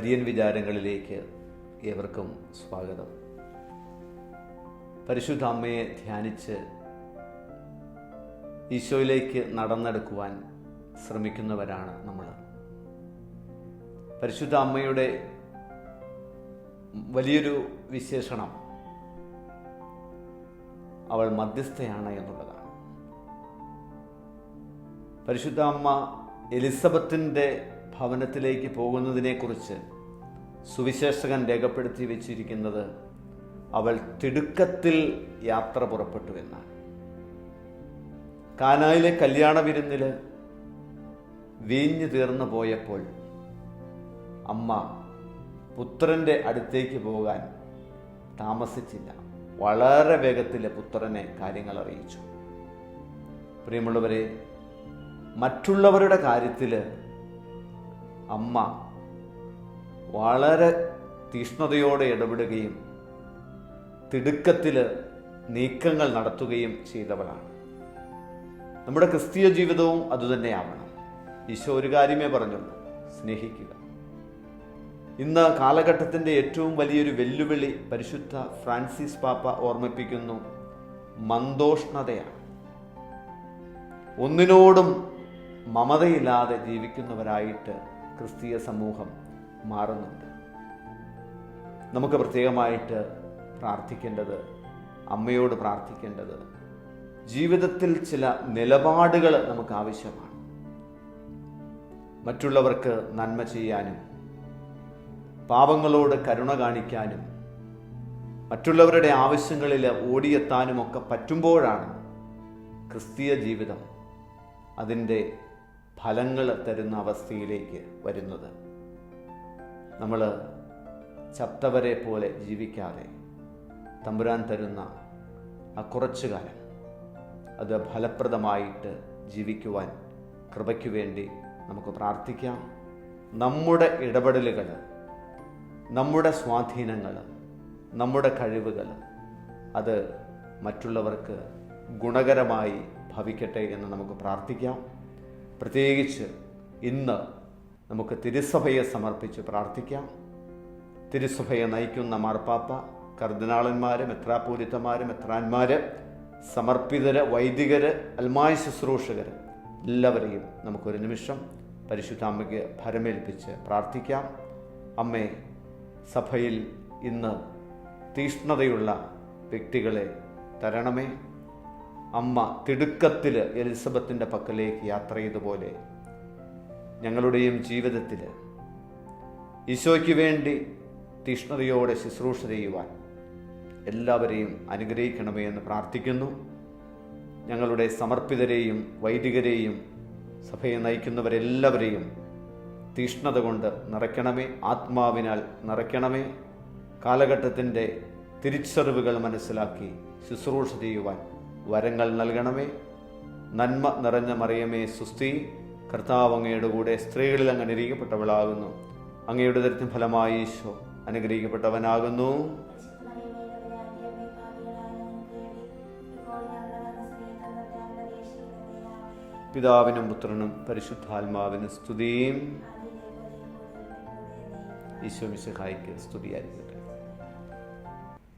Marian വിചാരങ്ങളിലേക്ക് ഏവർക്കും സ്വാഗതം. പരിശുദ്ധ അമ്മയെ ധ്യാനിച്ച് ഈശോയിലേക്ക് നടന്നെടുക്കുവാൻ ശ്രമിക്കുന്നവരാണ് നമ്മൾ. പരിശുദ്ധ അമ്മയുടെ വലിയൊരു വിശേഷണം അവൾ മധ്യസ്ഥയാണ് എന്നുള്ളതാണ്. പരിശുദ്ധ അമ്മ എലിസബത്തിന്റെ ഭവനത്തിലേക്ക് പോകുന്നതിനെക്കുറിച്ച് സുവിശേഷകൻ രേഖപ്പെടുത്തി വെച്ചിരിക്കുന്നത് അവൾ തിടുക്കത്തിൽ യാത്ര പുറപ്പെട്ടു എന്നാണ്. കാനായിലെ കല്യാണ വിരുന്നിൽ വീഞ്ഞു തീർന്നു പോയപ്പോൾ അമ്മ പുത്രന്റെ അടുത്തേക്ക് പോകാൻ താമസിച്ചില്ല. വളരെ വേഗത്തിൽ പുത്രനെ കാര്യങ്ങൾ അറിയിച്ചു. പ്രിയമുള്ളവരെ മറ്റുള്ളവരുടെ കാര്യത്തിൽ അമ്മ വളരെ തീഷ്ണതയോടെ ഇടപെടുകയും തിടുക്കത്തിൽ നീക്കങ്ങൾ നടത്തുകയും ചെയ്തവളാണ്. നമ്മുടെ ക്രിസ്തീയ ജീവിതവും അതുതന്നെയാവണം ഈശോ ഒരു കാര്യമേ പറഞ്ഞുള്ളൂ സ്നേഹിക്കുക. ഇന്ന് കാലഘട്ടത്തിന്റെ ഏറ്റവും വലിയൊരു വെല്ലുവിളി പരിശുദ്ധ ഫ്രാൻസിസ് പാപ്പ ഓർമ്മിപ്പിക്കുന്നു മന്ദോഷ്ണതയാണ്. ഒന്നിനോടും മമതയില്ലാതെ ജീവിക്കുന്നവരായിട്ട് ക്രിസ്തീയ സമൂഹം മാറുന്നുണ്ട്. നമുക്ക് പ്രത്യേകമായിട്ട് പ്രാർത്ഥിക്കേണ്ടത് അമ്മയോട് പ്രാർത്ഥിക്കേണ്ടത് ജീവിതത്തിൽ ചില നിലപാടുകൾ നമുക്ക് ആവശ്യമാണ്. മറ്റുള്ളവർക്ക് നന്മ ചെയ്യാനും പാപങ്ങളോട് കരുണ കാണിക്കാനും മറ്റുള്ളവരുടെ ആവശ്യങ്ങളിൽ ഓടിയെത്താനും ഒക്കെ പറ്റുമ്പോഴാണ് ക്രിസ്തീയ ജീവിതം അതിന്റെ ഫലങ്ങൾ തരുന്ന അവസ്ഥയിലേക്ക് വരുന്നത്. നമ്മൾ ചത്തവരെ പോലെ ജീവിക്കാതെ തമ്പുരാൻ തരുന്ന ആ കുറച്ചു കാലം അത് ഫലപ്രദമായിട്ട് ജീവിക്കുവാൻ കൃപയ്ക്ക് വേണ്ടി നമുക്ക് പ്രാർത്ഥിക്കാം. നമ്മുടെ ഇടപെടലുകൾ നമ്മുടെ സ്വാധീനങ്ങൾ നമ്മുടെ കഴിവുകൾ അത് മറ്റുള്ളവർക്ക് ഗുണകരമായി ഭവിക്കട്ടെ എന്ന് നമുക്ക് പ്രാർത്ഥിക്കാം. പ്രത്യേകിച്ച് ഇന്ന് നമുക്ക് തിരുസഭയെ സമർപ്പിച്ച് പ്രാർത്ഥിക്കാം. തിരുസഭയെ നയിക്കുന്ന മാർപ്പാപ്പ കർദിനാളന്മാർ മെത്രാപൂരിത്തമാർ മെത്രാന്മാർ സമർപ്പിതര് വൈദികര് അൽമായ ശുശ്രൂഷകർ എല്ലാവരെയും നമുക്കൊരു നിമിഷം പരിശുദ്ധ അമ്മയ്ക്ക് ഭരമേൽപ്പിച്ച് പ്രാർത്ഥിക്കാം. അമ്മേ സഭയിൽ ഇന്ന് തീഷ്ണതയുള്ള വ്യക്തികളെ തരണമേ. അമ്മ തിടുക്കത്തിൽ എലിസബത്തിന്റെ പക്കലേക്ക് യാത്ര ചെയ്തപോലെ ഞങ്ങളുടെയും ജീവിതത്തിൽ ഈശോയ്ക്ക് വേണ്ടി തീഷ്ണതയോടെ ശുശ്രൂഷ ചെയ്യുവാൻ എല്ലാവരെയും അനുഗ്രഹിക്കണമേ എന്ന് പ്രാർത്ഥിക്കുന്നു. ഞങ്ങളുടെ സമർപ്പിതരെയും വൈദികരെയും സഭയെ നയിക്കുന്നവരെല്ലാവരെയും തീഷ്ണത കൊണ്ട് നിറയ്ക്കണമേ ആത്മാവിനാൽ നിറയ്ക്കണമേ. കാലഘട്ടത്തിന്റെ തിരിച്ചറിവുകൾ മനസ്സിലാക്കി ശുശ്രൂഷ ചെയ്യുവാൻ വരങ്ങൾ നൽകണമേ. നന്മ നിറഞ്ഞ മറിയമേ സുസ്തി കർത്താവ് അങ്ങയുടെ കൂടെ സ്ത്രീകളിൽ അങ്ങ് അനുഗ്രഹിക്കപ്പെട്ടവളാകുന്നു. അങ്ങയുടെ ദരിദ്രം ഫലമായി ഈശോ അനുഗ്രഹിക്കപ്പെട്ടവനാകുന്നു. പിതാവിനും പുത്രനും പരിശുദ്ധാത്മാവിനും സ്തുതിയും. ഈശോ മിശിഹായിക്ക് സ്തുതിയായിരിക്കട്ടെ.